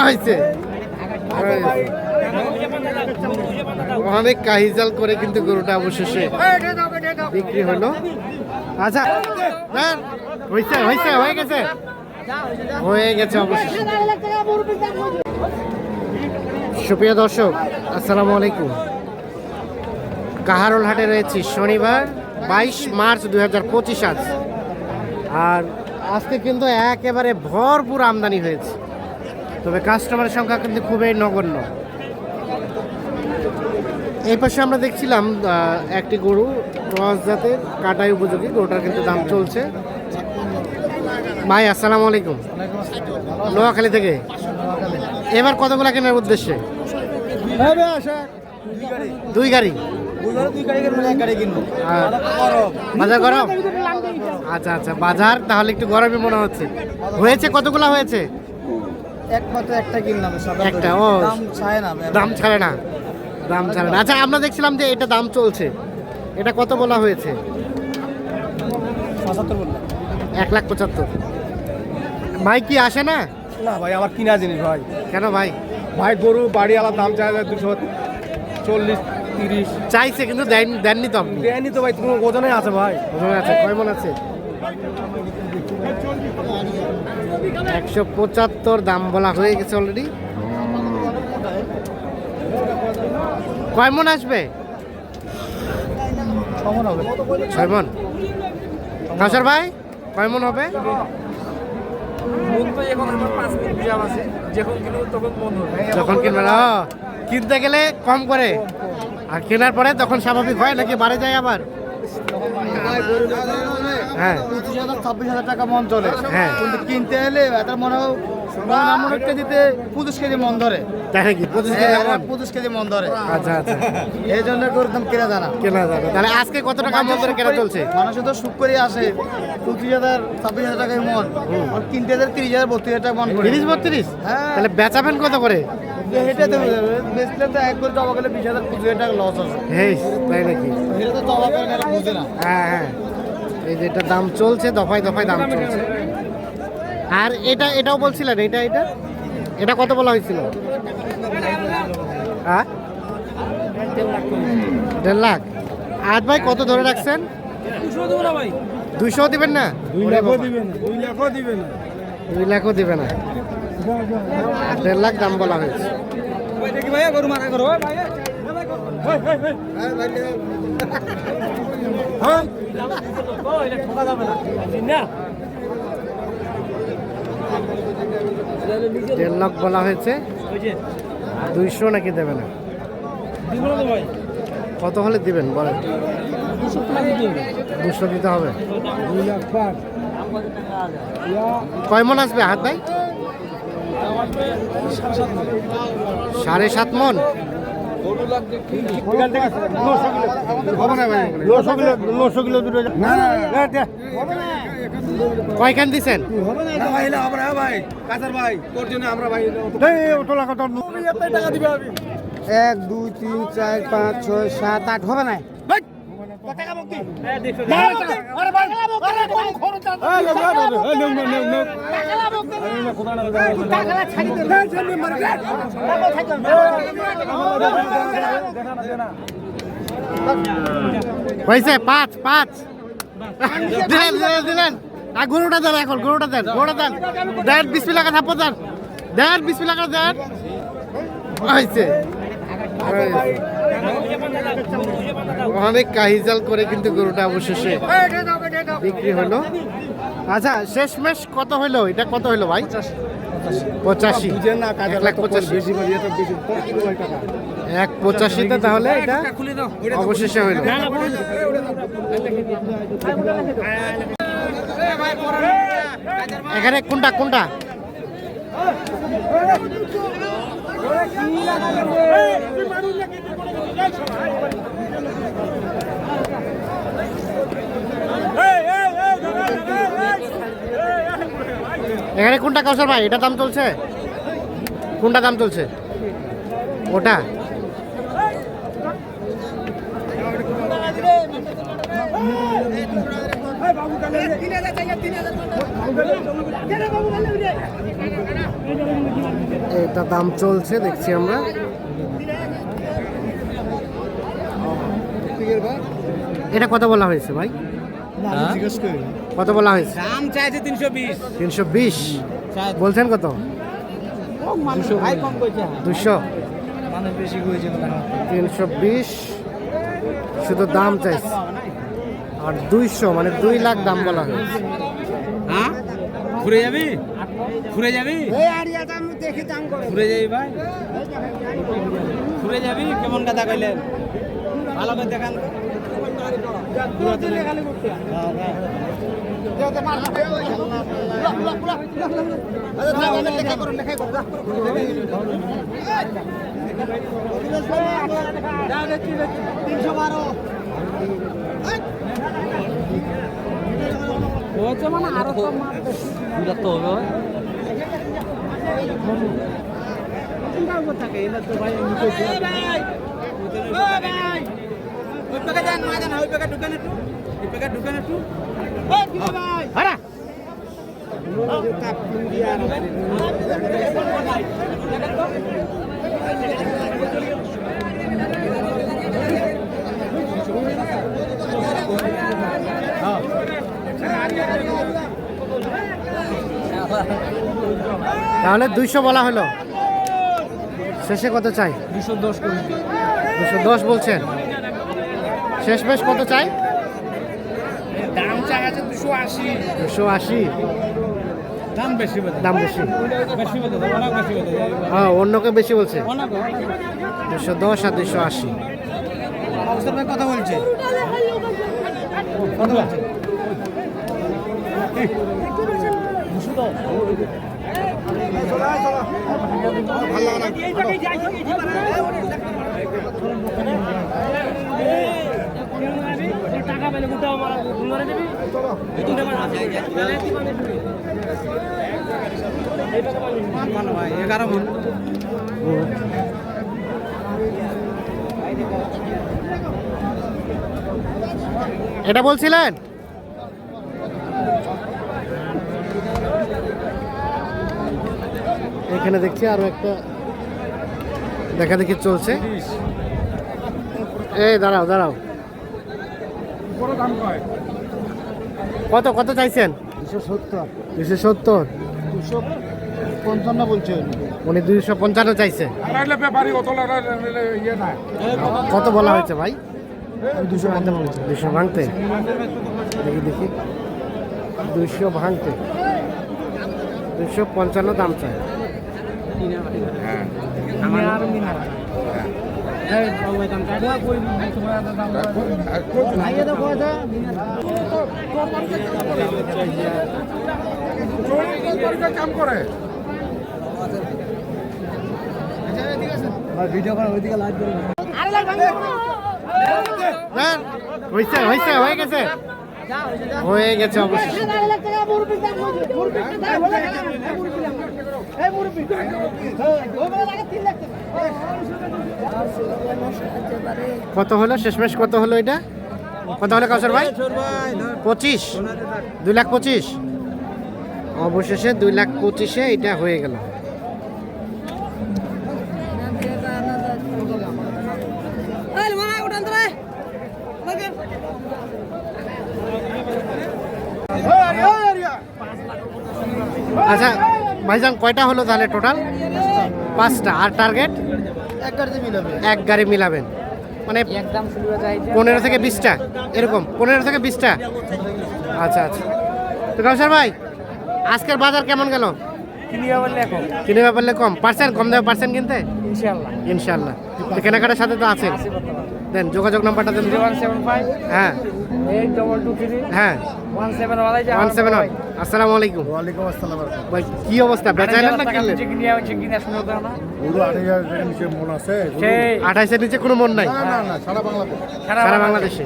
হয়েছে অনেক কাহিজাল করে কিন্তু গরুটা অবশেষে বিক্রি হলো। আচ্ছা। হয়েছে হয়েছে হয়ে গেছে। হয়ে গেছে অবশেষে। সুপ্রিয় দর্শক, আসসালামু আলাইকুম। কাহারোল হাটে রয়েছি, শনিবার, বাইশ মার্চ দু হাজার পঁচিশ আজ। আর আজকে কিন্তু একেবারে ভরপুর আমদানি হয়েছে। তবে কাস্টমারের সংখ্যা কিন্তু খুবই নগণ্য। এই পাশে আমরা দেখছিলাম একটি গরু ক্রস জাতের কাটাই উপযোগী গরুটার কিন্তু দাম চলছে। ভাই আসসালামু আলাইকুম। নোয়াখালী থেকে। এবার কতগুলো কেনার উদ্দেশ্যে? দুই গাড়ি। বাজার গরম? আচ্ছা আচ্ছা বাজার তাহলে একটু গরমই মনে হচ্ছে। হয়েছে কতগুলা হয়েছে? একমাত্র একটা কিনলাম একটা, ও। দাম চায় না দাম ছাড়ে না দাম ছাড়ে না। আচ্ছা আমরা দেখছিলাম যে এটা দাম চলছে। এটা কত বলা হয়েছে? পঁচাত্তর বললাম এক লাখ পঁচাত্তর। ভাই কি আসে না? না ভাই আমার কিনা জিনিস ভাই। কেন ভাই? ভাই গরু বাড়ি আলাদা দাম চায় যায় দুশো চল্লিশ তিরিশ। চাইছে কিন্তু দেন দেননি তো আপনি। দেয়নি তো ভাই তোমার ওজনে আছে ভাই। ওজনে আছে কয় মন আছে? একশো পঁচাত্তর দাম বলা হয়ে গেছে অলরেডি কয় মন আসবে? ছয় মন কাসার ভাই কয় মন হবে? যখন কিনবো কিনতে গেলে কম করে। আর কেনার পরে তখন স্বাভাবিক হয় নাকি বাড়ে যায় আবার? হ্যাঁ। পঁচিশ হাজার ছাব্বিশ হাজার টাকা মন চলে হ্যাঁ। কিন্তু কিনতে এলে তার মনে হয় মনে কেজিতে পঁচিশ কেজি মন ধরে। তাই নাকি? পঁচিশ কেজি এমন? পঁচিশ কেজি মন ধরে। আচ্ছা আচ্ছা। এই জন্য গরুর দাম কেনা জানা কেনা যাবে তাহলে আজকে কত টাকা মন কেনা চলছে? মানুষ তো সুখ করে আসে। পঁচিশ হাজার ছাব্বিশ হাজার টাকায় মন। কিনতে হাজার তিরিশ হাজার বত্রিশ হাজার টাকা মন তিরিশ বত্রিশ? হ্যাঁ। তাহলে বেচাবেন কত করে? এটা তো বেচলে তো এক করে গেলে বিশ হাজার পঁচিশ হাজার টাকা লস আছে হেই তাই নাকি? এটা তো জমা করে না, বুঝে না। হ্যাঁ হ্যাঁ। এই যে এটা দাম চলছে দফায় দফায় দাম চলছে। আর এটা এটাও বলছিলেন এটা এটা? এটা কত বলা হয়েছিল? হ্যাঁ? দেড় লাখ। আজ ভাই কত ধরে রাখছেন? দুইশো দিবেন না? ওরে বাবা, দুই লাখও দিবে না। দুই লাখও দিবে না। দেড় লাখ দাম বলা হয়েছে। গরু দেড় লাখ বলা হয়েছে। দুইশো নাকি দেবে না? কত হলে দিবেন? বলেন। দুশো দিতে হবে। কয় মন আসবে হাত ভাই? সাড়ে সাত মন? কয়খান দিছেন এক দুই তিন চার পাঁচ ছয় সাত আট হবে না হয়েছে পাঁচ পাঁচ। দিলেন দিলেন দিলেন। আর গরুটা দেন এখন, গরুটা দেন গরুটা দেন। দেন বিশ টাকা থাপ্পর দেন। দেন বিশ দেন। হয়েছে অনেক কাহিজাল করে কিন্তু গরুটা অবশেষে বিক্রি হলো। আচ্ছা শেষমেশ কত হইল এটা কত হইল ভাই পঁচাশি এক পঁচাশিতে তাহলে এটা অবশেষে হইল এখানে কোনটা কোনটা এখানে কোনটা কাউসার ভাই? এটা দাম চলছে? কোনটা দাম চলছে? ওটা? এটা দাম চলছে, দেখছি আমরা। এটা কত বলা হয়েছে ভাই। কত বলা হয়েছে? দাম চাইছে তিনশো বিশ। তিনশো বিশ? বলছেন কত? দুশো। মানে বেশি হয়েছে তিনশো বিশ? শুধু দাম চাইছে। আর দুইশো মানে দুই লাখ দাম বলা হয়েছে। হ্যাঁ? ঘুরে যাবি? ঘুরে যাবি? ঘুরে যাবি ভাই? ঘুরে যাবি? কেমন কথা কইলেন? ভালো করে দেখান হয়েছে মানে আরও তো থাকে ভাই ওই প্যাকেট ওই প্যাকেট ঢুকেন একটু ওই প্যাকেট ঢুকেন একটু হারা তাহলে দুইশো বলা হলো। শেষে কত চাই? দুশো দশ দুশো দশ বলছেন। শেষ মেশ কত চাই দাম চাই আছে দুশো আশি দুশো আশি দাম বেশি বেশি হ্যাঁ অন্যকে বেশি বলছে দুশো দশ আর দুশো আশি কথা বলছে কত বলছে টাকা পেলে গোটা আমার ঘুরে দিবি। এগারো মন। এটা বলছিলেন? এখানে দেখছি আরও একটা দেখা দেখি চলছে। এই দাঁড়াও দাঁড়াও। কত কত চাইছেন? দুশো সত্তর। দুশো সত্তর? দুশো পঞ্চান্ন বলছে। উনি দুইশো পঞ্চান্ন চাইছে। কত বলা হয়েছে ভাই? দুশো দুশো ভাঙতে? দেখি দেখি। দুশো ভাঙতে। দুশো পঞ্চান্ন দাম চাই। হ্যাঁ, হয়ে গেছে হয়ে গেছে অবশ্যই কত হলো? শেষমেশ কত হলো এটা? কত হলো কাউসার ভাই? পঁচিশ। দুই লাখ পঁচিশ। অবশেষে দুই লাখ পঁচিশে এটা হয়ে গেল। আচ্ছা ভাইজান, কয়টা হলো তাহলে টোটাল পাঁচটা। আর টার্গেট এক গাড়িতে মিলাবে এক গাড়ি মিলাবেন মানে একদম শুরু হয়ে যায় পনেরো থেকে বিশটা এরকম পনেরো থেকে বিশটা। আচ্ছা আচ্ছা। তো কাউসার ভাই আজকের বাজার কেমন গেল? কিনিয়া বললে কিনে পারলে কম। পার্সেন্ট কম দামে পার্সেন্ট কিনতে? ইনশাল্লাহ ইনশাল্লাহ কেনাকাটার সাথে তো আছে দেন যোগাযোগ নাম্বারটা দেন। Zero one seven five. হ্যাঁ। হ্যাঁ। আসসালামু আলাইকুম। ওয়ালাইকুম আসসালাম ভাই কি অবস্থা? বেচাইলেন না কিনলেন কিনিয়া হচ্ছে কিনা? শুনে দাও না? পুরো আট হাজার টাকার নিচে মন আছে নিচে কোনো মন নাই? না না না সারা বাংলাদেশ। সারা বাংলাদেশে।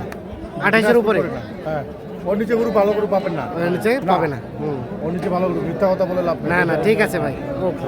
আঠাইশের উপরে? হ্যাঁ ওর নিচে গরু ভালো করে পাবেন না। ওর নিচে পাবে না। হুম। ওর নিচে ভালো গরু মিথ্যা কথা বলে লাভ না না ঠিক আছে ভাই। ওকে।